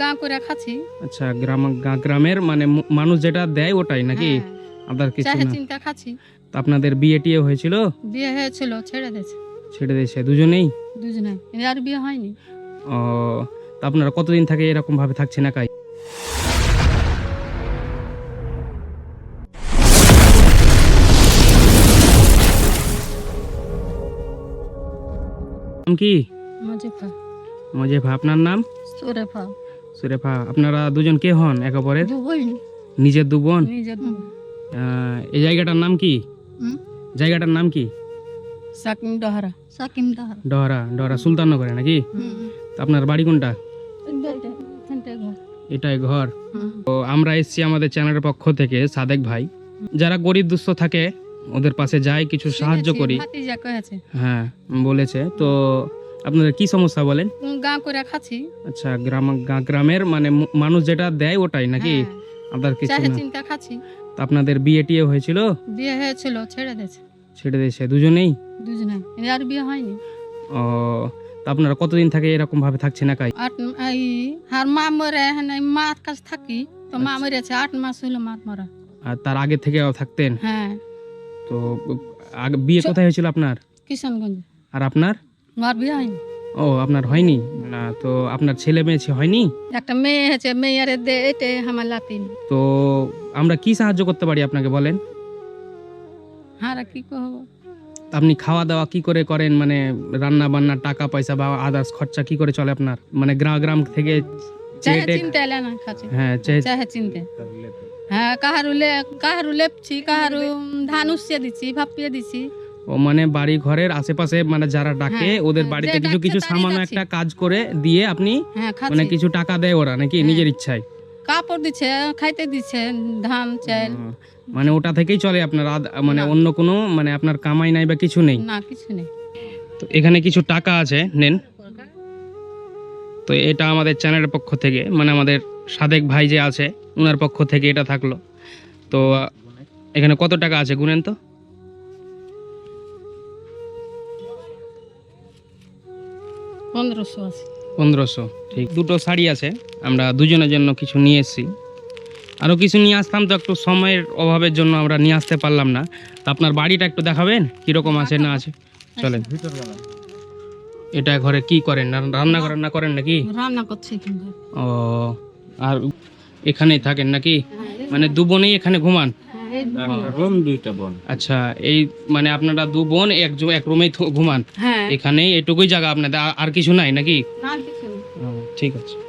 গা করে খাচ্ছি। আচ্ছা গ্রাম গ্রামের মানে মানুষ যেটা দেয় ওটাই নাকি? হ্যাঁ, আপনার কিছু না। চিন্তা খাচ্ছি। তো আপনাদের বিয়ে টিয়ে হয়েছিল? বিয়ে হয়েছিল ছেড়ে দিয়েছে। ছেড়ে দিয়েছে। দুজনেই? দুজনে। আর বিয়ে হয়নি। ও তো আপনারা কতদিন থেকে এরকম ভাবে থাকছেন একাই? নাম কি? মজেফা। মজেফা আপনার নাম? সুরেফা। সুরেফা আপনারা দুজন কে হন এক অপরের? নিজের দু বোন এই জায়গাটার নাম কি? জায়গাটার নাম কি? সাকিম ডহারা। সাকিম ডহারা। ডহরা ডহরা সুলতাননগরে নাকি? আপনার বাড়ি কোনটা? এটাই ঘর। তো আমরা এসেছি আমাদের চ্যানেলের পক্ষ থেকে সাদেক ভাই। যারা গরিব দুস্থ থাকে ওদের পাশে যাই কিছু সাহায্য করি। হ্যাঁ বলেছে। তো আপনাদের কি সমস্যা বলেন? গা করে খাচ্ছি। আচ্ছা গ্রাম গা- গ্রামের মানে মানুষ যেটা দেয় ওটাই নাকি? হ্যাঁ, আপনার কিছু না। চিন্তা খাচ্ছি। তো আপনাদের বিয়ে টিয়ে হয়েছিল? বিয়ে হয়েছিল ছেড়ে দিয়েছে। ছেড়ে দিয়েছে। দুজনেই? দুজনে। আর বিয়ে হয়নি। ও তো আপনারা কতদিন থেকে এরকম ভাবে থাকছেন একাই? আট এই আর মা মরে হ্যাঁ মার কাছে থাকি। তো মা মরেছে আট মাস হলো মার মরা। আর তার আগে থেকে থাকতেন? হ্যাঁ। তো আগে বিয়ে কোথায় হয়েছিল আপনার? কিশনগঞ্জ আর আপনার? আর বিয়ে হয়নি ও আপনার হয়নি? না তো আপনার ছেলে মেয়ে হয়নি? একটা মেয়ে হয়েছে মেয়ের দে এটে আমার লাতিন তো আমরা কি সাহায্য করতে পারি আপনাকে বলেন? হারা কি কহবো আপনি খাওয়া দাওয়া কি করে করেন? মানে রান্না বান্না টাকা পয়সা বা আদার্স খরচা কি করে চলে আপনার? মানে গ্রাম গ্রাম থেকে হ্যাঁ চিনতে। হ্যাঁ কাহারু লে কাহারু লেপছি কাহারু ধান উসিয়ে দিচ্ছি ভাপিয়ে দিচ্ছি ও মানে বাড়ি ঘরের আশেপাশে মানে যারা ডাকে হ্যাঁ, ওদের হ্যাঁ, বাড়িতে কিছু কিছু সামান্য একটা কাজ করে দিয়ে আপনি হ্যাঁ মানে কিছু টাকা দেয় ওরা নাকি। নিজের ইচ্ছায়? কাপড় দিচ্ছে খাইতে দিচ্ছে ধান চাল। মানে ওটা থেকেই চলে আপনার মানে অন্য কোনো মানে আপনার কামাই নাই বা কিছু নেই? না কিছু নেই। তো এখানে কিছু টাকা আছে নেন। তো এটা আমাদের চ্যানেলের পক্ষ থেকে মানে আমাদের সাদেক ভাই যে আছে ওনার পক্ষ থেকে এটা থাকল। তো এখানে কত টাকা আছে গুনেন তো? পনেরোশো আছে। পনেরোশো ঠিক। দুটো শাড়ি আছে আমরা দুজনের জন্য কিছু নিয়ে এসেছি। আরও কিছু নিয়ে আসতাম তো একটু সময়ের অভাবের জন্য আমরা নিয়ে আসতে পারলাম না। তো আপনার বাড়িটা একটু দেখাবেন কীরকম আছে না আছে? চলেন। এটা ঘরে কি করেন? রান- রান্না করেন না করেন নাকি? রান্না করছে ও আর এখানেই থাকেন নাকি? মানে দু বোনেই এখানে ঘুমান? রুম দুইটা বোন। আচ্ছা এই মানে আপনারা দু বোন এক এক রুমেই থু- ঘুমান? হ্যাঁ। এখানেই এটুকুই জায়গা আপনাদের আর- আর কিছু নাই নাকি? না কিছু ঠিক আছে।